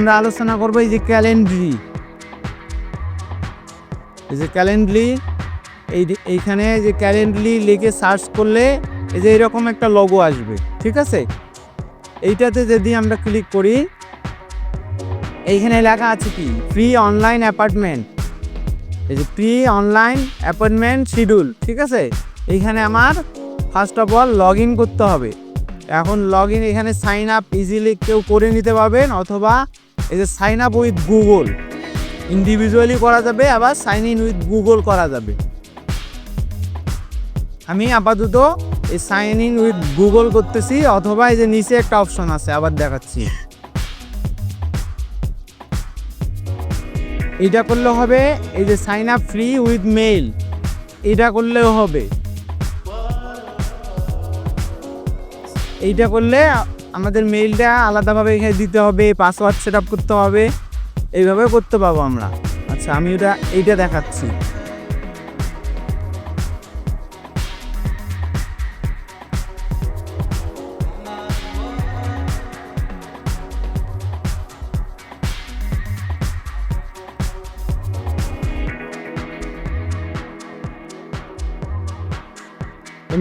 আমরা আলোচনা করব এই যে ক্যালেন্ডারি। এই যে ক্যালেন্ডারি, এই এইখানে যে ক্যালেন্ডারি লিখে সার্চ করলে এই যে এরকম একটা লোগো আসবে, ঠিক আছে? এইটাতে যদি আমরা ক্লিক করি, এইখানে লেখা আছে কি? ফ্রি অনলাইন অ্যাপার্টমেন্ট এই যে ফ্রি অনলাইন অ্যাপয়েন্টমেন্ট শিডিউল ঠিক আছে? এইখানে আমার ফার্স্ট অফ অল লগ করতে হবে। এখন লগ ইন এখানে সাইন আপ ইজিলি কেউ করে নিতে পারবেন, অথবা এই যে sign up with Google individually করা যাবে, আবার সাইন ইন উইথ গুগল করা যাবে। আমি আপাতত এই সাইন ইন উইথ গুগল করতেছি, অথবা এই যে নিচে একটা অপশন আছে, আবার দেখাচ্ছি। এটা করলে হবে, এই যে sign up free with mail এটা করলেও হবে। এইটা করলে আমাদের মেইলটা আলাদাভাবে এখানে দিতে হবে পাসওয়ার্ড সেট আপ করতে হবে। এইভাবে করতে পারব আমরা। আচ্ছা আমি ওটা, এইটা দেখাচ্ছি।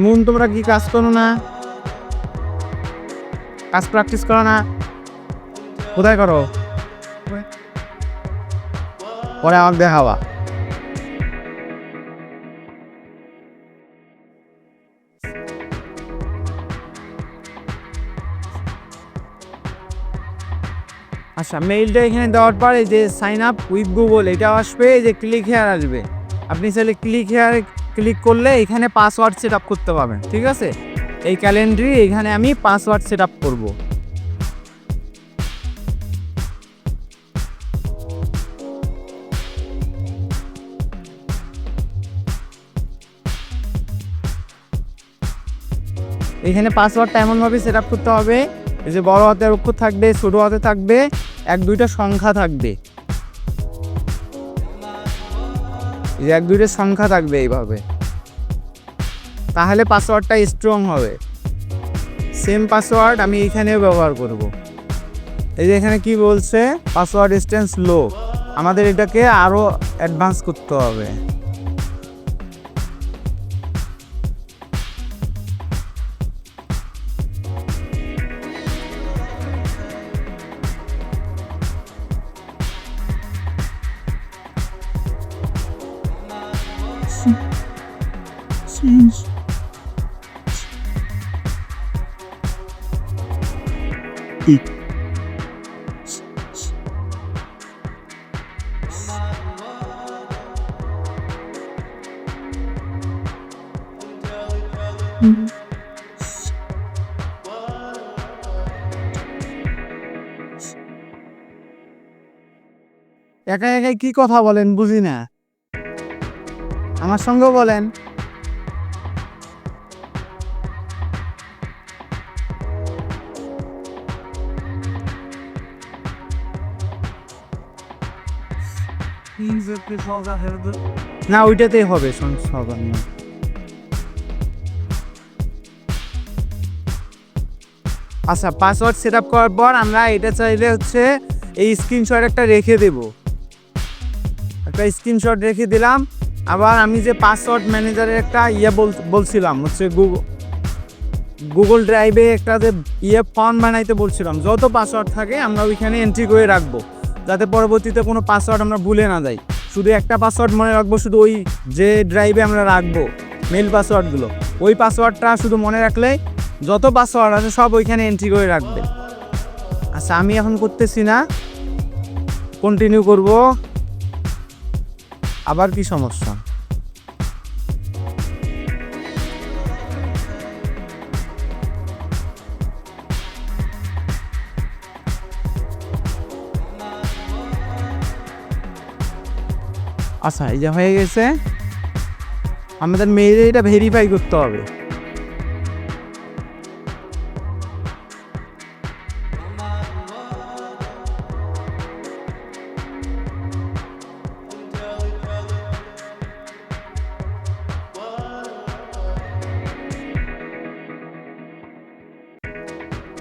মন তোমরা কি কাজ করো না? কাজ প্র্যাকটিস করো না। কোথায় করো? পরে আমাকে দেখাবা। আচ্ছা মেইলটা এখানে দেওয়ার পর যে সাইন আপ উইথ গুগল এটা আসবে যে ক্লিক হেয়ার আসবে। আপনি চাইলে ক্লিক হেয়ার ক্লিক করলে এখানে পাসওয়ার্ড সেট আপ করতে পারবেন, ঠিক আছে? এই ক্যালেন্ডারি এখানে আমি পাসওয়ার্ড সেট আপ করব। এখানে পাসওয়ার্ডটা এমনভাবে সেট আপ করতে হবে যে বড় হাতের অক্ষর থাকবে, ছোটো হাতে থাকবে, এক দুইটা সংখ্যা থাকবে। যে এক দুইটা সংখ্যা থাকবে এইভাবে। তাহলে পাসওয়ার্ডটা স্ট্রং হবে। সেম পাসওয়ার্ড আমি এখানেও ব্যবহার করব। এই যে এখানে কি বলছে? পাসওয়ার্ড স্ট্রেন্স লো আমাদের এটাকে আরও অ্যাডভান্স করতে হবে। একা একাই কি কথা বলেন বুঝি না? আমার সঙ্গেও বলেন। না, ওইটাতেই হবে সংশোধন না। আচ্ছা পাসওয়ার্ড সেট আপ করার পর আমরা এটা চাইলে হচ্ছে এই স্ক্রিনশট একটা রেখে দেব। একটা স্ক্রিনশট রেখে দিলাম। আবার আমি যে পাসওয়ার্ড ম্যানেজারের একটা ইয়ে বল, বলছিলাম, হচ্ছে গুগল গুগল ড্রাইভে একটা যে ইয়ে ফর্ম বানাইতে বলছিলাম, যত পাসওয়ার্ড থাকে আমরা ওইখানে এন্ট্রি করে রাখব। যাতে পরবর্তীতে কোনো পাসওয়ার্ড আমরা ভুলে না যাই। শুধু একটা পাসওয়ার্ড মনে রাখব, শুধু ওই যে ড্রাইভে আমরা রাখব মেল পাসওয়ার্ডগুলো ওই পাসওয়ার্ডটা শুধু মনে রাখলে যত পাসওয়ার্ড আছে সব ওইখানে এন্ট্রি করে রাখবে। আচ্ছা আমি এখন করতেছি না। কন্টিনিউ করব। আবার কি সমস্যা? আচ্ছা এই যে হয়ে গেছে। আমাদের মেয়েদের এটা ভেরিফাই করতে হবে।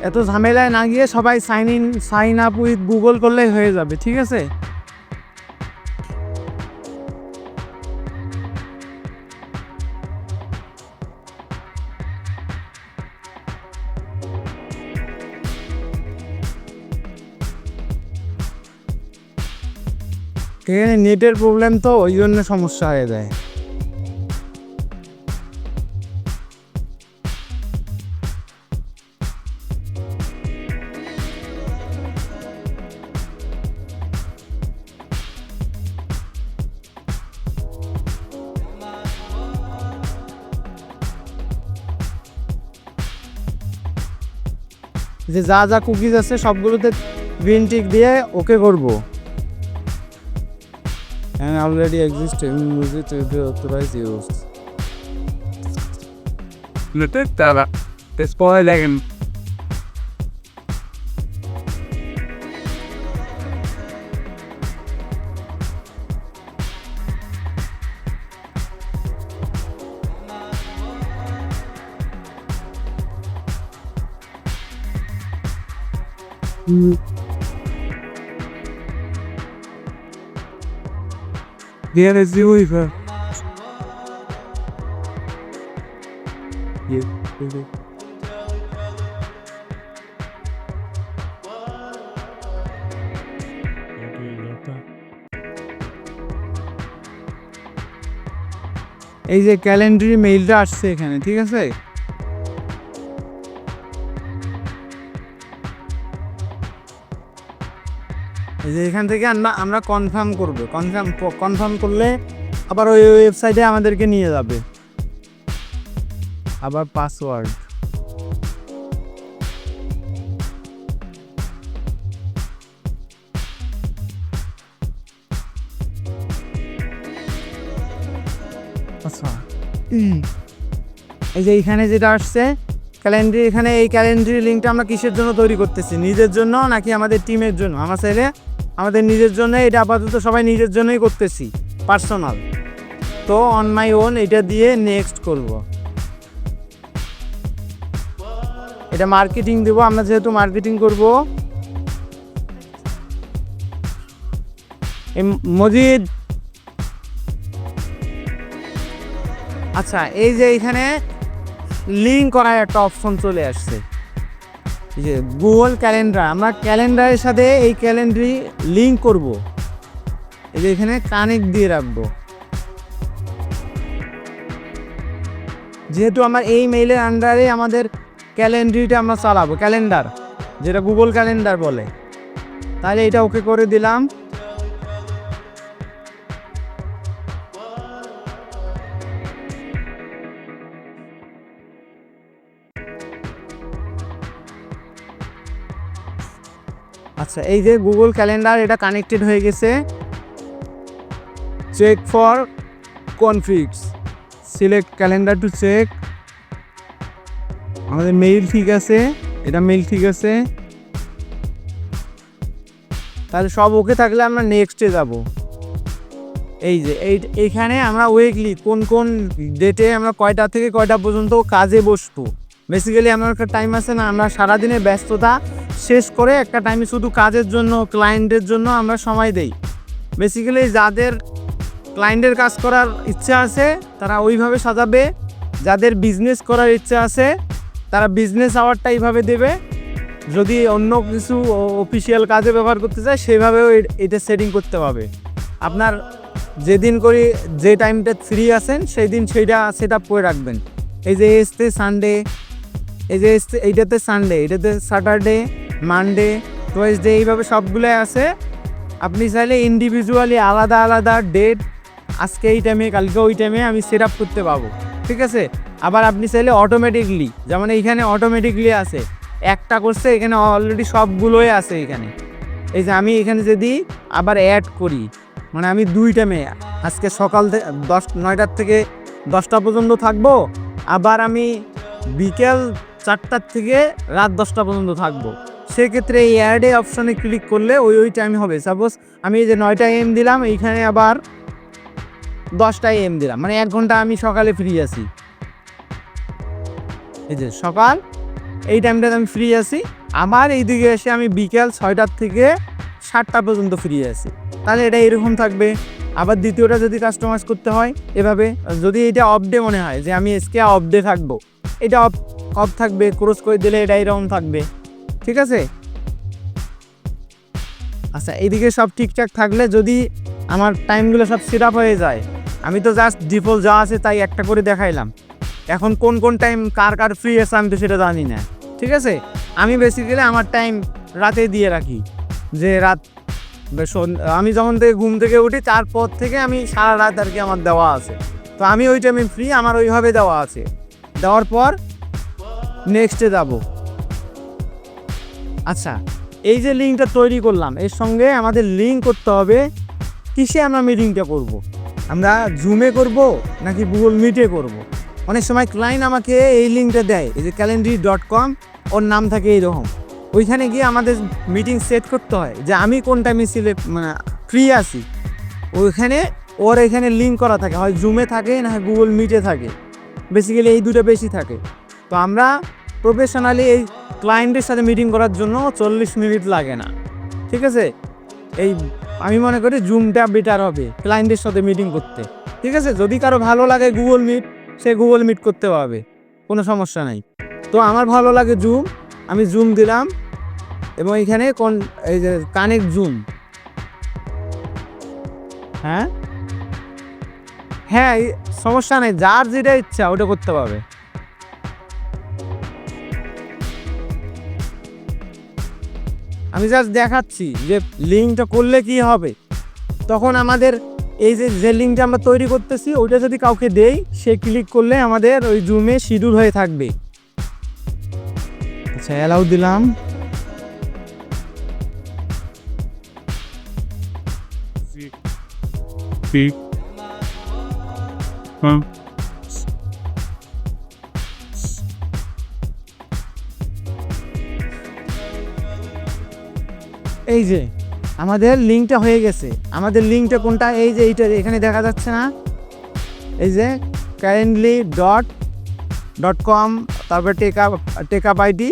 এত ঝামেলায় না গিয়ে সবাই sign in sign up with Google করলেই হয়ে যাবে, ঠিক আছে? এখানে নেটের প্রবলেম তো ওই জন্য সমস্যা হয়ে যায়। যে যা যা কুকিজ আছে সবগুলোতে গ্রিন টিক দিয়ে ওকে করব and already exist in music to be authorized use Lütfen da das spoilern. There is the river. Yeah, yeah. এই যে ক্যালেন্ডারি মেইলটা আসছে এখানে ঠিক আছে এই যে এখান থেকে আমরা আমরা কনফার্ম করব। কনফার্ম কনফার্ম করলে আবার ওই ওয়েবসাইটে আমাদেরকে নিয়ে যাবে। আবার পাসওয়ার্ড আচ্ছা এই যে এইখানে যেটা আসছে ক্যালেন্ডারি এখানে এই ক্যালেন্ডারি লিঙ্কটা আমরা কিসের জন্য তৈরি করতেছি? নিজের জন্য নাকি আমাদের টিমের জন্য? আমার সাইডে আমাদের নিজের জন্য এটা আপাতত সবাই নিজের জন্যই করতেছি পার্সোনাল তো অন মাই ওন এটা দিয়ে নেক্সট করব। এটা মার্কেটিং দেব, আমরা যেহেতু মার্কেটিং করব। মজিদ। আচ্ছা এই যে এখানে লিঙ্ক করার একটা অপশন চলে আসছে। যে গুগল ক্যালেন্ডার, আমরা ক্যালেন্ডারের সাথে এই ক্যালেন্ডারি লিঙ্ক করব। এই যে এখানে কানেক্ট দিয়ে রাখব। যেহেতু আমার এই মেইলের আন্ডারে আমাদের ক্যালেন্ডারিটা আমরা চালাবো, ক্যালেন্ডার, যেটা গুগল ক্যালেন্ডার বলে। তাহলে এটা ওকে করে দিলাম। আচ্ছা এই যে গুগল ক্যালেন্ডার এটা কানেক্টেড হয়ে গেছে। Check for conflicts select calendar to check আমাদের মেইল ঠিক আছে, এটা মেইল ঠিক আছে। তাহলে সব ওকে থাকলে আমরা নেক্সটে যাব। এই যে, এই এইখানে আমরা উইকলি কোন কোন ডেটে আমরা কয়টা থেকে কয়টা পর্যন্ত কাজে বসবো। বেসিক্যালি আমার একটা টাইম আছে না, আমরা সারাদিনের ব্যস্ততা শেষ করে একটা টাইমে শুধু কাজের জন্য ক্লায়েন্টের জন্য আমরা সময় দেই। বেসিক্যালি যাদের ক্লায়েন্টের কাজ করার ইচ্ছা আছে, তারা ওইভাবে সাজাবে। যাদের বিজনেস করার ইচ্ছা আছে, তারা বিজনেস আওয়ারটা এইভাবে দেবে। যদি অন্য কিছু অফিসিয়াল কাজে ব্যবহার করতে চায় সেইভাবেও এটা সেটিং করতে হবে। আপনার যেদিন করি যে টাইমটা ফ্রি আছেন সেই দিন সেইটা সেট আপ করে রাখবেন। এই যে এসতে সানডে এই যে এইটাতে সানডে এটাতে স্যাটারডে মানডে টুয়েসডে এইভাবে সবগুলোই আছে। আপনি চাইলে ইন্ডিভিজুয়ালি আলাদা আলাদা ডেট আজকে এই টাইমে কালকে ওই টাইমে আমি সেট আপ করতে পাবো। ঠিক আছে? আবার আপনি চাইলে অটোমেটিকলি যেমন এইখানে অটোমেটিকলি আছে। একটা করছে এখানে অলরেডি সবগুলোই আছে এখানে। এই যে আমি এখানে যদি আবার অ্যাড করি মানে আমি দুই টাইমে আজকে সকাল থেকে দশ, নয়টার থেকে দশটা পর্যন্ত থাকব, আবার আমি বিকেল চারটার থেকে রাত দশটা পর্যন্ত থাকব। সেক্ষেত্রে এই অ্যাডে অপশনে ক্লিক করলে ওই ওই টাইম হবে। সাপোজ আমি এই যে নয়টা এম দিলাম, এইখানে আবার দশটায় এম দিলাম। মানে এক ঘণ্টা আমি সকালে ফ্রি আছি। এই যে সকাল, এই টাইমটাতে আমি ফ্রি আছি। আমার এইদিকে এসে আমি বিকেল ছয়টার থেকে সাতটা পর্যন্ত ফ্রি আছি। তাহলে এটা এরকম থাকবে। আবার দ্বিতীয়টা যদি কাস্টমাইজ করতে হয়, এভাবে। যদি এটা অফ ডে মনে হয়, যে আমি এসকে অফ ডে থাকব, এটা অফ অফ থাকবে ক্রস করে দিলে এটা এরকম থাকবে। ঠিক আছে? আচ্ছা এইদিকে সব ঠিকঠাক থাকলে যদি আমার টাইমগুলো সব সেট হয়ে যায়। আমি তো জাস্ট ডিফল্ট যা আছে তাই একটা করে দেখাইলাম। এখন কোন কোন টাইম কার কার ফ্রি আছে আমি তো সেটা জানি না। ঠিক আছে? আমি বেসিক্যালি আমার টাইম রাতে দিয়ে রাখি। যে রাত আমি যখন থেকে ঘুম থেকে উঠি তারপর থেকে আমি সারা রাত আর কি আমার দেওয়া আছে। তো আমি ওই টাইমে ফ্রি আমার ওইভাবে দেওয়া আছে। দেওয়ার পর নেক্সটে যাব। আচ্ছা এই যে লিঙ্কটা তৈরি করলাম, এর সঙ্গে আমাদের লিঙ্ক করতে হবে, কিসে আমরা মিটিংটা করব। আমরা জুমে করব, নাকি গুগল মিটে করব। অনেক সময় ক্লায়েন্ট আমাকে এই লিঙ্কটা দেয়, এই যে ক্যালেন্ডারি ডট কম ওর নাম থাকে এইরকম ওইখানে গিয়ে আমাদের মিটিং সেট করতে হয়, যে আমি কোন টাইমে সিলেক্ট মানে ফ্রি আছি ওইখানে, ওর এখানে লিঙ্ক করা থাকে, হয় জুমে থাকে, না গুগল মিটে থাকে বেসিক্যালি এই দুটো বেশি থাকে তো আমরা প্রফেশনালি এই ক্লায়েন্টের সাথে মিটিং করার জন্য চল্লিশ মিনিট লাগে না। ঠিক আছে? এই আমি মনে করি জুমটা বেটার হবে ক্লায়েন্টের সাথে মিটিং করতে। ঠিক আছে? যদি কারও ভালো লাগে গুগল মিট সে গুগল মিট করতে পারবে। কোনো সমস্যা নাই। তো আমার ভালো লাগে জুম আমি জুম দিলাম এবং এখানে কোন এই যে কানেক্ট জুম হ্যাঁ? হ্যাঁ সমস্যা নেই, যার যেটা ইচ্ছা ওটা করতে পারবে। আমি জাস্ট দেখাচ্ছি যে লিঙ্কটা করলে কি হবে। তখন আমাদের এই যে যে লিঙ্কটা আমরা তৈরি করতেছি, ওইটা যদি কাউকে দেই, সে ক্লিক করলে আমাদের ওই জুমে শিডিউল হয়ে থাকবে। আচ্ছা অ্যালাউ দিলাম। Speak. এই যে, আমাদের লিঙ্কটা হয়ে গেছে। আমাদের লিঙ্কটা কোনটা? এই যে, এইটা এখানে দেখা যাচ্ছে না? এই যে কারেন্টলি ডট ডট কম তারপর টেকা টেকা আইডি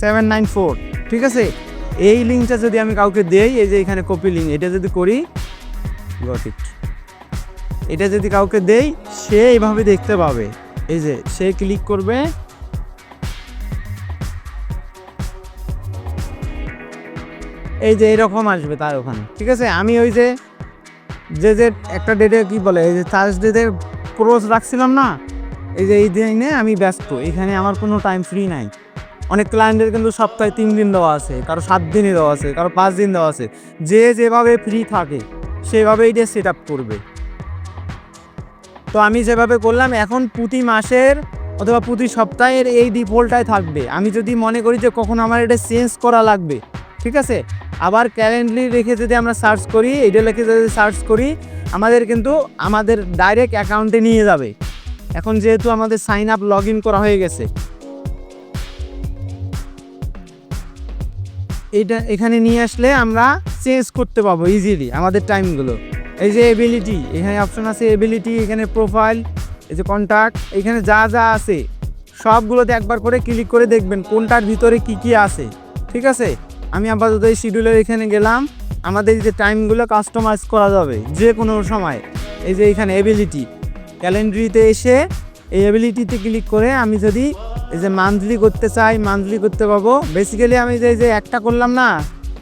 সেভেন নাইন ফোর ঠিক আছে? এই লিঙ্কটা যদি আমি কাউকে দেই, এই যে এখানে কপি লিঙ্ক এটা যদি করি গট এটা যদি কাউকে দেই, সে এইভাবে দেখতে পাবে। এই যে, সে ক্লিক করবে এই যে এরকম আসবে তার ওখানে। ঠিক আছে? আমি ওই যে যে যে একটা ডেটে কি বলে, এই যে থার্সডেতে ক্রোজ রাখছিলাম না, এই যে এই দিনে আমি ব্যস্ত। এখানে আমার কোনো টাইম ফ্রি নাই। অনেক ক্লায়েন্টের কিন্তু সপ্তাহে তিন দিন দেওয়া আছে, কারও সাত দিনই দেওয়া আছে, কারও পাঁচ দিন দেওয়া আছে। যে যেভাবে ফ্রি থাকে সেভাবে এটা সেট আপ করবে। তো আমি যেভাবে করলাম, এখন প্রতি মাসের অথবা প্রতি সপ্তাহের এই ডিফল্টটাই থাকবে। আমি যদি মনে করি যে কখন আমার এটা চেঞ্জ করা লাগবে, ঠিক আছে? আবার ক্যালেন্ডারি রেখে যদি আমরা সার্চ করি এটা লিখে যদি সার্চ করি, আমাদের কিন্তু আমাদের ডাইরেক্ট অ্যাকাউন্টে নিয়ে যাবে। এখন যেহেতু আমাদের সাইন আপ লগ করা হয়ে গেছে। এইটা এখানে নিয়ে আসলে আমরা চেঞ্জ করতে পারব ইজিলি আমাদের টাইমগুলো এই যে এবিলিটি এখানে অপশন আছে এবিলিটি এখানে প্রোফাইল এই যে কন্ট্যাক্ট এখানে যা যা আছে, সবগুলোতে একবার করে ক্লিক করে দেখবেন কোনটার ভিতরে কি কি আছে। ঠিক আছে? আমি আপাতত এই শিডিউলের এখানে গেলাম। আমাদের যে টাইমগুলো কাস্টমাইজ করা যাবে যে কোনো সময়। এই যে এখানে এবিলিটি ক্যালেন্ডারিতে এসে এই এবিলিটিতে ক্লিক করে আমি যদি এই যে মান্থলি করতে চাই মান্থলি করতে পারব। বেসিক্যালি আমি যে এই যে একটা করলাম না,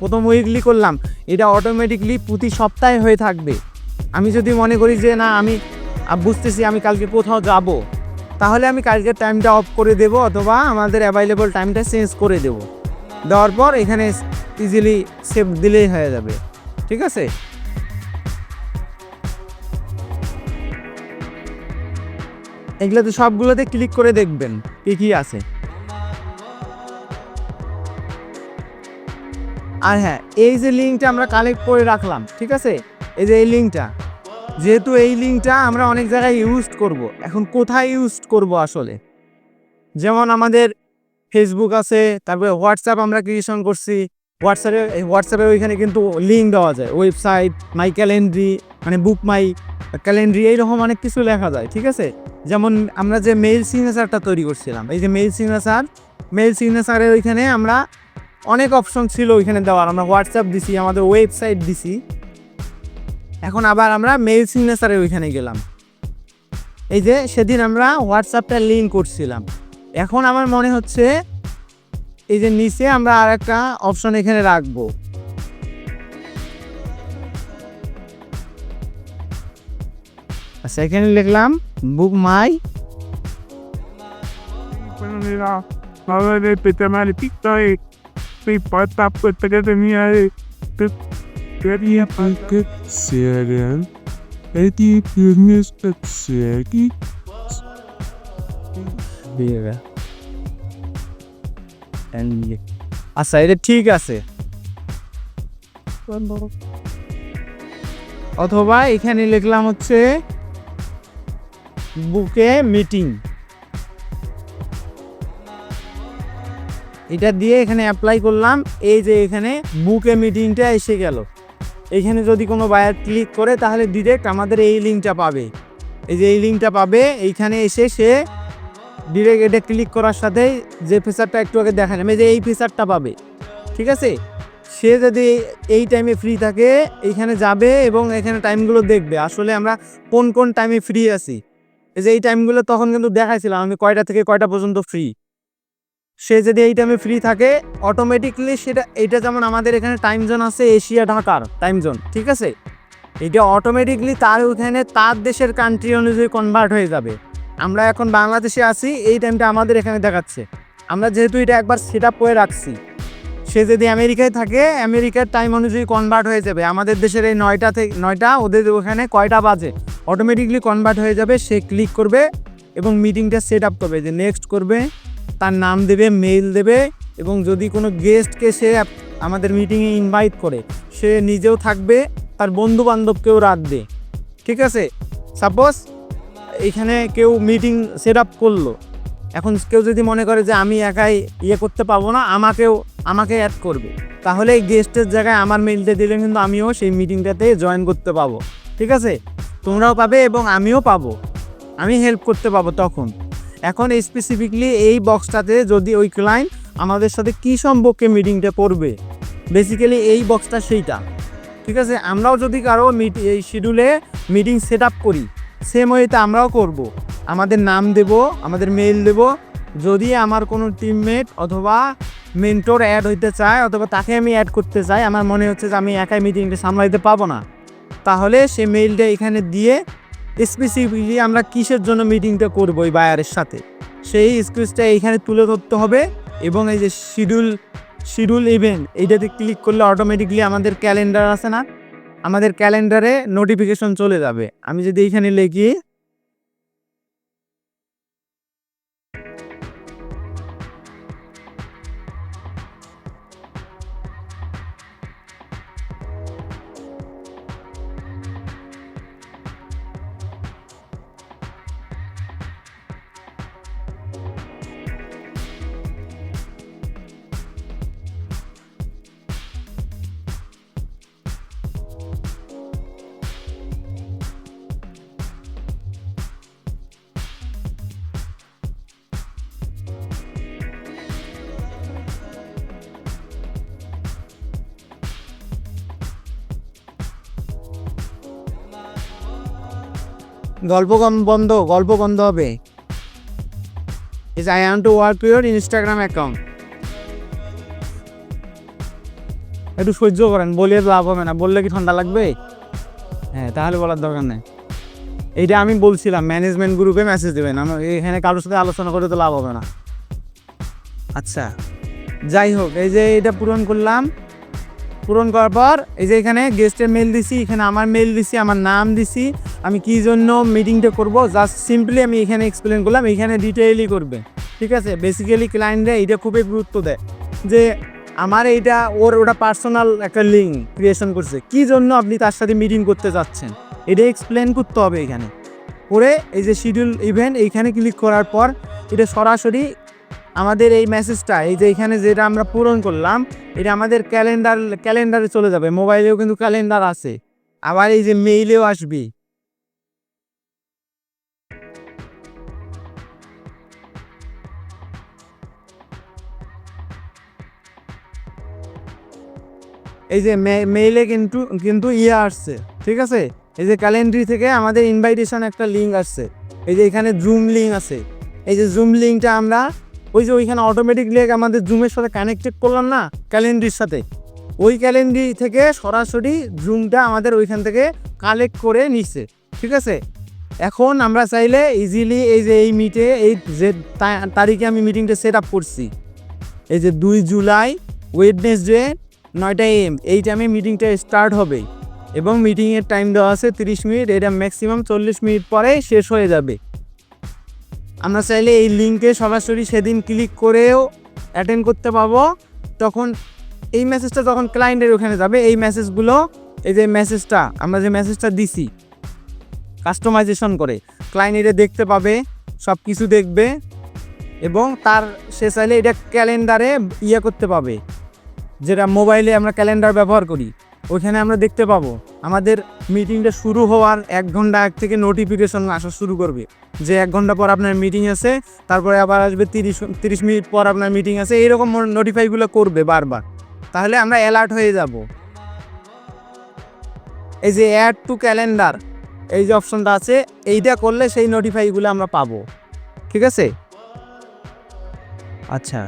প্রথম উইকলি করলাম, এটা অটোমেটিকলি প্রতি সপ্তাহে হয়ে থাকবে। আমি যদি মনে করি যে, না, আমি বুঝতেছি আমি কালকে কোথাও যাব, তাহলে আমি কালকের টাইমটা অফ করে দেব অথবা আমাদের অ্যাভাইলেবল টাইমটা চেঞ্জ করে দেব। দেওয়ার পর এখানে ইজিলি সেভ দিলেই হয়ে যাবে। ঠিক আছে? এগুলোতে সবগুলোতে ক্লিক করে দেখবেন কি কি আছে। আর হ্যাঁ এই যে লিঙ্কটা আমরা কালেক্ট করে রাখলাম, ঠিক আছে? এই যে এই লিঙ্কটা যেহেতু এই লিঙ্কটা আমরা অনেক জায়গায় ইউজ করব, এখন কোথায় ইউজ করব আসলে? যেমন আমাদের ফেসবুক আছে, তারপরে হোয়াটসঅ্যাপ আমরা ক্রিয়েশন করছি। হোয়াটসঅ্যাপে হোয়াটসঅ্যাপে ওইখানে কিন্তু লিঙ্ক দেওয়া যায়। ওয়েবসাইট মাই ক্যালেন্ডারি মানে বুক মাই ক্যালেন্ডারি এইরকম অনেক কিছু লেখা যায়, ঠিক আছে? যেমন আমরা যে মেইল সিগনেচারটা তৈরি করছিলাম, এই যে মেইল সিগনেচার মেইল সিগনেচারের ওইখানে আমরা অনেক অপশন ছিল ওইখানে দেওয়ার। আমরা হোয়াটসঅ্যাপ দিছি, আমাদের ওয়েবসাইট দিছি। এখন আবার আমরা মেল সিগনেচারের ওইখানে গেলাম। এই যে সেদিন আমরা হোয়াটসঅ্যাপটা লিঙ্ক করছিলাম। এখন আমার মনে হচ্ছে এই যে নিচে আমরা আর একটা অপশন এখানে রাখব। আচ্ছা এখানে লিখলাম বুক মাই Allora, আচ্ছা এটা ঠিক আছে। অথবা এখানে লিখলাম হচ্ছে বুকে মিটিং। এটা দিয়ে এখানে অ্যাপ্লাই করলাম এই যে এখানে বুকে মিটিংটা এসে গেল। এখানে যদি কোনো বায়ার ক্লিক করে তাহলে ডিরেক্ট আমাদের এই লিঙ্কটা পাবে। এই যে এই লিঙ্কটা পাবে এইখানে এসে সে ডিরেক্ট এটা ক্লিক করার সাথেই যে ফিচারটা একটু আগে দেখালাম, এই যে এই ফিচারটা পাবে। ঠিক আছে? সে যদি এই টাইমে ফ্রি থাকে এইখানে যাবে এবং এখানে টাইমগুলো দেখবে, আসলে আমরা কোন কোন টাইমে ফ্রি আছি। এই যে এই টাইমগুলো তখন কিন্তু দেখাইছিলাম, আমি কয়টা থেকে কয়টা পর্যন্ত ফ্রি সে যদি এই টাইমে ফ্রি থাকে অটোমেটিকলি সেটা এইটা যেমন আমাদের এখানে টাইম জোন আছে, এশিয়া, ঢাকার টাইম জোন ঠিক আছে? এটা অটোমেটিকলি তার ওখানে তার দেশের কান্ট্রি অনুযায়ী কনভার্ট হয়ে যাবে। আমরা এখন বাংলাদেশে আছি, এই টাইমটা আমাদের এখানে দেখাচ্ছে। আমরা যেহেতু এটা একবার সেট আপ করে রাখছি, সে যদি আমেরিকায় থাকে, আমেরিকার টাইম অনুযায়ী কনভার্ট হয়ে যাবে। আমাদের দেশের এই নয়টা থেকে নয়টা, ওদের ওখানে কয়টা বাজে? অটোমেটিকলি কনভার্ট হয়ে যাবে, সে ক্লিক করবে এবং মিটিংটা সেট আপ করবে। যে নেক্সট করবে, তার নাম দেবে মেইল দেবে এবং যদি কোনো গেস্টকে সে আমাদের মিটিংয়ে ইনভাইট করে, সে নিজেও থাকবে, তার বন্ধু বান্ধবকেও রাখবে ঠিক আছে? সাপোজ এখানে কেউ মিটিং সেট আপ করল। এখন কেউ যদি মনে করে যে আমি একাই ইয়ে করতে পারব না, আমাকেও, আমাকে অ্যাড করবে। তাহলে এই গেস্টের জায়গায় আমার মেলটা দিলে কিন্তু আমিও সেই মিটিংটাতে জয়েন করতে পাবো। ঠিক আছে? তোমরাও পাবে এবং আমিও পাবো। আমি হেল্প করতে পাবো তখন। এখন স্পেসিফিকলি এই বক্সটাতে যদি ওই ক্লায়েন্ট আমাদের সাথে কী সম্পর্কে মিটিংটা করবে? বেসিক্যালি এই বক্সটা সেইটা। ঠিক আছে? আমরাও যদি কারও মিট এই শিডিউলে মিটিং সেট আপ করি সেম ওয়েতে আমরাও করব। আমাদের নাম দেব, আমাদের মেইল দেব। যদি আমার কোনো টিমমেট অথবা মেন্টর অ্যাড হইতে চায়, অথবা তাকে আমি অ্যাড করতে চাই, আমার মনে হচ্ছে যে আমি একাই মিটিংটা সামলাইতে পাবো না। তাহলে সে মেইলটা এখানে দিয়ে স্পেসিফিকলি আমরা কিসের জন্য মিটিংটা করব ওই বায়ারের সাথে? সেই স্কুইজটা এইখানে তুলে ধরতে হবে এবং এই যে শিডিউল শিডিউল ইভেন্ট এইটাতে ক্লিক করলে অটোমেটিকলি আমাদের ক্যালেন্ডার আছে না? আমাদের ক্যালেন্ডারে নোটিফিকেশন চলে যাবে। আমি যদি এইখানে লিখি গল্প বন্ধ গল্প বন্ধ হবে। Is I want to work your Instagram account একটু সহ্য করেন বলে লাভ হবে না, বললে কি ঠান্ডা লাগবে? হ্যাঁ তাহলে বলার দরকার নেই। এইটা আমি বলছিলাম ম্যানেজমেন্ট গ্রুপে মেসেজ দেবেন আমার এখানে কারোর সাথে আলোচনা করে তো লাভ হবে না। আচ্ছা যাই হোক, এই যে এটা পূরণ করলাম। পূরণ করার পর, এই যে এখানে গেস্টের মেল দিছি, এখানে আমার মেল দিছি, আমার নাম দিছি, আমি কি জন্য মিটিংটা করব? জাস্ট সিম্পলি আমি এখানে এক্সপ্লেন করলাম, এখানে ডিটেইলি করবে। ঠিক আছে? বেসিক্যালি ক্লায়েন্টরা এটা খুবই গুরুত্ব দেয় যে আমার এইটা, ওর ওটা পার্সোনাল একটা লিঙ্ক ক্রিয়েশন করছে। কি জন্য আপনি তার সাথে মিটিং করতে যাচ্ছেন? এটা এক্সপ্লেন করতে হবে এখানে। করে এই যে শিডিউল ইভেন্ট এইখানে ক্লিক করার পর, এটা সরাসরি আমাদের এই মেসেজটা এই যে এখানে যেটা আমরা পূরণ করলাম, এটা আমাদের ক্যালেন্ডার ক্যালেন্ডারে চলে যাবে। মোবাইলেও কিন্তু ক্যালেন্ডার আছে। আবার এই যে মেইলেও আসবে। এই যে মেইলে কিন্তু কিন্তু ইয়ে আসছে, ঠিক আছে? এই যে ক্যালেন্ডারি থেকে আমাদের ইনভাইটেশন একটা লিঙ্ক আসছে। এই যে এখানে জুম লিঙ্ক আছে। এই যে জুম লিঙ্কটা আমরা ওই যে ওইখানে অটোমেটিক আমাদের জুমের সাথে কানেক্টেড করলাম না ক্যালেন্ডারির সাথে। ওই ক্যালেন্ডারি থেকে সরাসরি জুমটা আমাদের ওইখান থেকে কালেক্ট করে নিচ্ছে ঠিক আছে? এখন আমরা চাইলে ইজিলি এই যে এই মিটে এই যে তারিখে আমি মিটিংটা সেট আপ করছি। এই যে দুই জুলাই ওয়েডনেসডে নয়টা এম এই টাইমে মিটিংটা স্টার্ট হবে। এবং মিটিংয়ের টাইম দেওয়া আছে তিরিশ মিনিট, এটা ম্যাক্সিমাম চল্লিশ মিনিট পরে শেষ হয়ে যাবে। আমরা চাইলে এই লিঙ্কে সরাসরি সেদিন ক্লিক করেও অ্যাটেন্ড করতে পারব। তখন এই মেসেজটা যখন ক্লায়েন্টের ওখানে যাবে, এই মেসেজগুলো এই যে মেসেজটা আমরা যে মেসেজটা দিছি কাস্টমাইজেশন করে ক্লায়েন্ট এটা দেখতে পাবে সব কিছু দেখবে, এবং তার, সে চাইলে এটা ক্যালেন্ডারে ইয়ে করতে পাবে, যেটা মোবাইলে আমরা ক্যালেন্ডার ব্যবহার করি। ওইখানে আমরা দেখতে পাবো। আমাদের মিটিংটা শুরু হওয়ার এক ঘণ্টা আগ থেকে নোটিফিকেশন আসা শুরু করবে। যে এক ঘণ্টা পর আপনার মিটিং আছে, তারপরে আবার আসবে তিরিশ তিরিশ মিনিট পর আপনার মিটিং আছে, এইরকম নোটিফাইগুলো করবে বারবার। তাহলে আমরা অ্যালার্ট হয়ে যাব। এই যে অ্যাড টু ক্যালেন্ডার এই যে অপশনটা আছে, এইটা করলে সেই নোটিফাইগুলো আমরা পাবো। ঠিক আছে? আচ্ছা।